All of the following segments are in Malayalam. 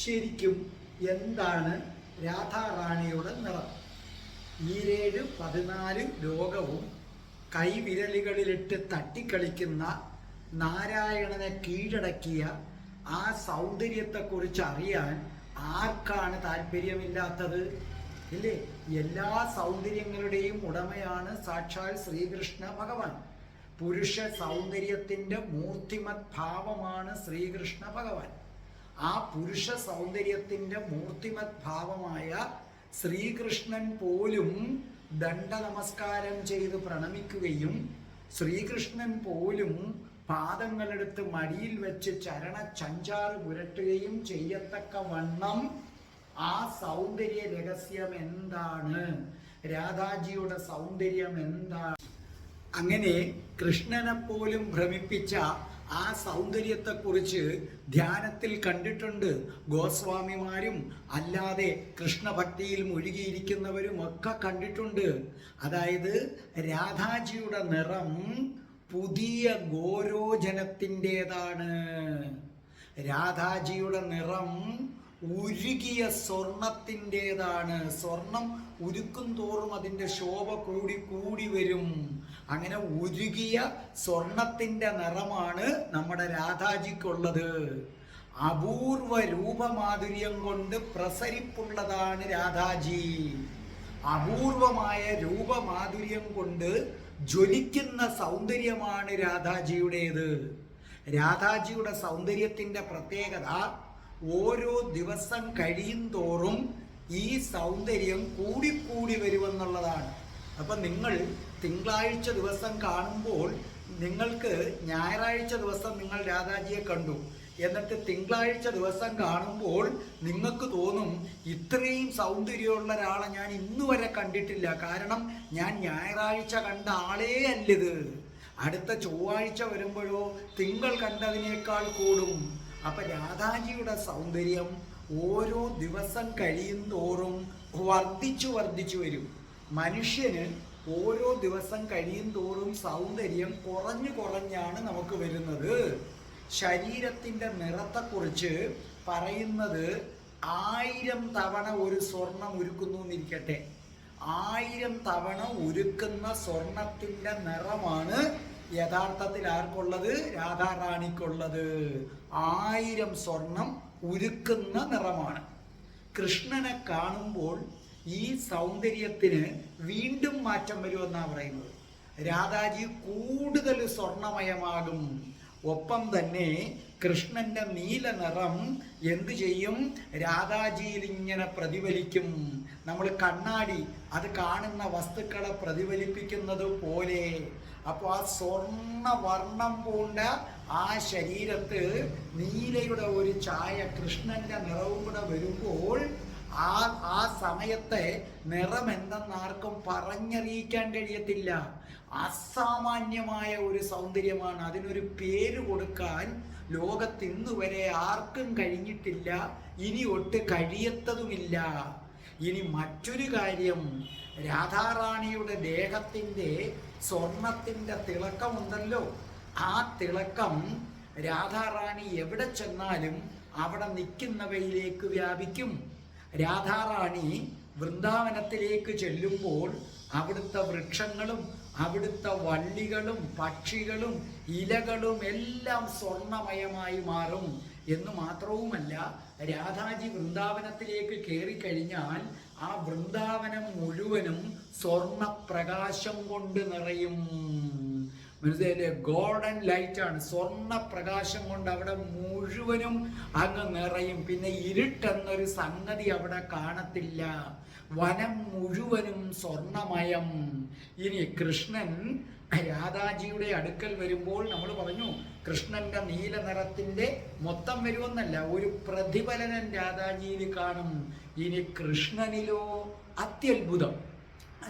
ശരിക്കും എന്താണ് രാധാറാണിയുടെ നിറം? ഈരേഴ് പതിനാല് ലോകവും കൈവിരലുകളിലിട്ട് തട്ടിക്കളിക്കുന്ന നാരായണനെ കീഴടക്കിയ ആ സൗന്ദര്യത്തെക്കുറിച്ച് അറിയാൻ ആർക്കാണ് താല്പര്യമില്ലാത്തത്? ഇല്ലേ? എല്ലാ സൗന്ദര്യങ്ങളുടെയും ഉടമയാണ് സാക്ഷാൽ ശ്രീകൃഷ്ണ ഭഗവാൻ. പുരുഷ സൗന്ദര്യത്തിന്റെ മൂർത്തിമത് ഭാവമാണ് ശ്രീകൃഷ്ണ ഭഗവാൻ. ആ പുരുഷ സൗന്ദര്യത്തിന്റെ മൂർത്തിമത് ഭാവമായ ശ്രീകൃഷ്ണൻ പോലും ദണ്ഡ നമസ്കാരം ചെയ്ത് പ്രണമിക്കുകയും ശ്രീകൃഷ്ണൻ പോലും പാദങ്ങളെടുത്ത് മടിയിൽ വെച്ച് ചരണ ചഞ്ചാറ് പുരട്ടുകയും ചെയ്യത്തക്ക വണ്ണം ആ സൗന്ദര്യ രഹസ്യം എന്താണ്? രാധാജിയുടെ സൗന്ദര്യം എന്താണ്? അങ്ങനെ കൃഷ്ണനെ പോലും ഭ്രമിപ്പിച്ച ആ സൗന്ദര്യത്തെക്കുറിച്ച് ധ്യാനത്തിൽ കണ്ടിട്ടുണ്ട് ഗോസ്വാമിമാരും അല്ലാതെ കൃഷ്ണഭക്തിയിൽ മുഴുകിയിരിക്കുന്നവരും ഒക്കെ കണ്ടിട്ടുണ്ട്. അതായത് രാധാജിയുടെ നിറം പുതിയ ഗോരോജനത്തിന്റെതാണ്. രാധാജിയുടെ നിറം ഉരുകിയ സ്വർണത്തിന്റെതാണ്. സ്വർണം ഉരുക്കും തോറും അതിന്റെ ശോഭ കൂടി കൂടി വരും. അങ്ങനെ ഉരുകിയ സ്വർണത്തിന്റെ നിറമാണ് നമ്മുടെ രാധാജിക്കുള്ളത്. അപൂർവ രൂപമാധുര്യം കൊണ്ട് പ്രസരിപ്പുള്ളതാണ് രാധാജി. അപൂർവമായ രൂപമാധുര്യം കൊണ്ട് ജ്വലിക്കുന്ന സൗന്ദര്യമാണ് രാധാജിയുടേത്. രാധാജിയുടെ സൗന്ദര്യത്തിന്റെ പ്രത്യേകത ഓരോ ദിവസം കഴിയും തോറും ഈ സൗന്ദര്യം കൂടിക്കൂടി വരുമെന്നുള്ളതാണ്. അപ്പം നിങ്ങൾ തിങ്കളാഴ്ച ദിവസം കാണുമ്പോൾ നിങ്ങൾക്ക് ഞായറാഴ്ച ദിവസം നിങ്ങൾ രാധാജിയെ കണ്ടു. എന്നിട്ട് തിങ്കളാഴ്ച ദിവസം കാണുമ്പോൾ നിങ്ങൾക്ക് തോന്നും ഇത്രയും സൗന്ദര്യമുള്ള ഒരാളെ ഞാൻ ഇന്നു വരെ കണ്ടിട്ടില്ല. കാരണം ഞാൻ ഞായറാഴ്ച കണ്ട ആളേ അല്ലിത്. അടുത്ത ചൊവ്വാഴ്ച വരുമ്പോഴോ തിങ്കൾ കണ്ടതിനേക്കാൾ കൂടും. അപ്പൊ രാധാജിയുടെ സൗന്ദര്യം ഓരോ ദിവസം കഴിയും തോറും വർദ്ധിച്ചു വർദ്ധിച്ചു വരും. മനുഷ്യന് ഓരോ ദിവസം കഴിയും തോറും സൗന്ദര്യം കുറഞ്ഞു കുറഞ്ഞാണ് നമുക്ക് വരുന്നത്. ശരീരത്തിന്റെ നിറത്തെക്കുറിച്ച് പറയുന്നത് ആയിരം തവണ ഒരു സ്വർണം ഉരുക്കുന്നു എന്നിരിക്കട്ടെ. ആയിരം തവണ ഉരുക്കുന്ന സ്വർണത്തിന്റെ നിറമാണ് യഥാർത്ഥത്തിൽ ആർക്കുള്ളത്? രാധാറാണിക്കുള്ളത്. ആയിരം സ്വർണം ഉരുക്കുന്ന നിറമാണ്. കൃഷ്ണനെ കാണുമ്പോൾ ഈ സൗന്ദര്യത്തിന് വീണ്ടും മാറ്റം വരുമെന്നാണ് പറയുന്നത്. രാധാജി കൂടുതൽ സ്വർണമയമാകും. ഒപ്പം തന്നെ കൃഷ്ണന്റെ നീല നിറം എന്ത് ചെയ്യും? രാധാജിയിൽ ഇങ്ങനെ പ്രതിഫലിക്കും. നമ്മൾ കണ്ണാടി അത് കാണുന്ന വസ്തുക്കളെ പ്രതിഫലിപ്പിക്കുന്നത് പോലെ. അപ്പോൾ ആ സ്വർണ വർണം പൂണ്ട ആ ശരീരത്ത് നീലയുടെ ഒരു ചായ കൃഷ്ണന്റെ നിറവും കൂടെ വരുമ്പോൾ ആ ആ സമയത്തെ നിറം എന്തെന്ന് ആർക്കും പറഞ്ഞറിയിക്കാൻ കഴിയത്തില്ല. അസാമാന്യമായ ഒരു സൗന്ദര്യമാണ് അതിനൊരു പേര് കൊടുക്കാൻ ലോകത്ത് ഇന്ന് വരെ ആർക്കും കഴിഞ്ഞിട്ടില്ല ഇനി ഒട്ട് കഴിയത്തതുമില്ല. ഇനി മറ്റൊരു കാര്യം. രാധാറാണിയുടെ ദേഹത്തിന്റെ സ്വർണത്തിന്റെ തിളക്കമുണ്ടല്ലോ. ആ തിളക്കം രാധാറാണി എവിടെ ചെന്നാലും അവിടെ നിൽക്കുന്നവയിലേക്ക് വ്യാപിക്കും. രാധാറാണി വൃന്ദാവനത്തിലേക്ക് ചെല്ലുമ്പോൾ അവിടുത്തെ വൃക്ഷങ്ങളും അവിടുത്തെ വള്ളികളും പക്ഷികളും ഇലകളും എല്ലാം സ്വർണമയമായി മാറും എന്ന് മാത്രവുമല്ല രാധാജി വൃന്ദാവനത്തിലേക്ക് കയറിക്കഴിഞ്ഞാൽ ആ വൃന്ദാവനം മുഴുവനും സ്വർണപ്രകാശം കൊണ്ട് നിറയും. മനസ്സിലെ ഗോൾഡൻ ലൈറ്റ് ആണ്. സ്വർണ പ്രകാശം കൊണ്ട് അവിടെ മുഴുവനും അങ്ങ് നിറയും. പിന്നെ ഇരുട്ടെന്നൊരു സംഗതി അവിടെ കാണത്തില്ല. വനം മുഴുവനും സ്വർണമയം. ഇനി കൃഷ്ണൻ രാധാജിയുടെ അടുക്കൽ വരുമ്പോൾ നമ്മൾ പറഞ്ഞു കൃഷ്ണന്റെ നീല നിറത്തിന്റെ മൊത്തം വരുമെന്നല്ല ഒരു പ്രതിഫലനം രാധാജിയിൽ കാണും. ഇനി കൃഷ്ണനിലോ അത്യത്ഭുതം.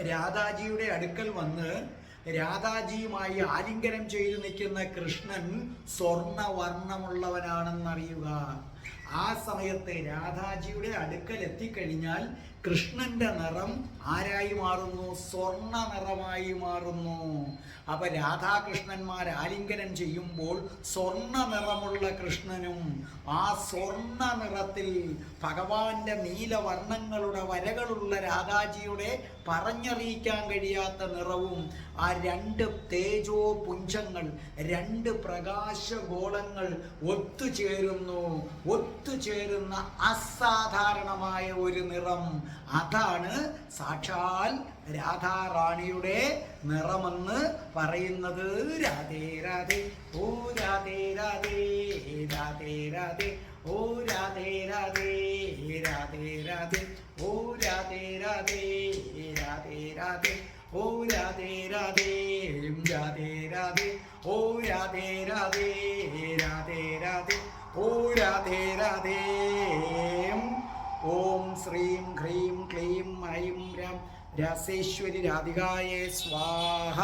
രാധാജിയുടെ അടുക്കൽ വന്ന് രാധാജിയുമായി ആലിംഗനം ചെയ്തു നിൽക്കുന്ന കൃഷ്ണൻ സ്വർണവർണമുള്ളവനാണെന്നറിയുക. ആ സമയത്ത് രാധാജിയുടെ അടുക്കൽ എത്തിക്കഴിഞ്ഞാൽ കൃഷ്ണന്റെ നിറം ആരായി മാറുന്നു? സ്വർണ നിറമായി മാറുന്നു. അപ്പൊ രാധാകൃഷ്ണന്മാർ ആലിംഗനം ചെയ്യുമ്പോൾ സ്വർണ നിറമുള്ള കൃഷ്ണനും ആ സ്വർണ നിറത്തിൽ ഭഗവാന്റെ നീലവർണങ്ങളുടെ വരകളുള്ള രാധാജിയുടെ പറഞ്ഞറിയിക്കാൻ കഴിയാത്ത നിറവും ആ രണ്ട് തേജോ പുഞ്ചങ്ങൾ രണ്ട് പ്രകാശ ഗോളങ്ങൾ ഒത്തുചേരുന്നു. ഒത്തുചേരുന്ന അസാധാരണമായ ഒരു നിറം അതാണ് സാക്ഷാൽ രാധാറാണിയുടെ നിറമെന്ന് പറയുന്നത് രാധേ രാധേ ഓ രാധേ രാധേ രാധേ രാധേ ഓ രാധേ രാധേ രാധേ രാധേ ഓ രാധേ രാധേ രാധേ രാധേ ഓ രാധേ രാധേ രാധേ രാധേ ഓ രാധേ രാധേ രാധേ രാധേ. ഓം ശ്രീം ഹ്രീം ക്ലീം ഐം രം. രസേശ്വരി രാധികായേ സ്വാഹ.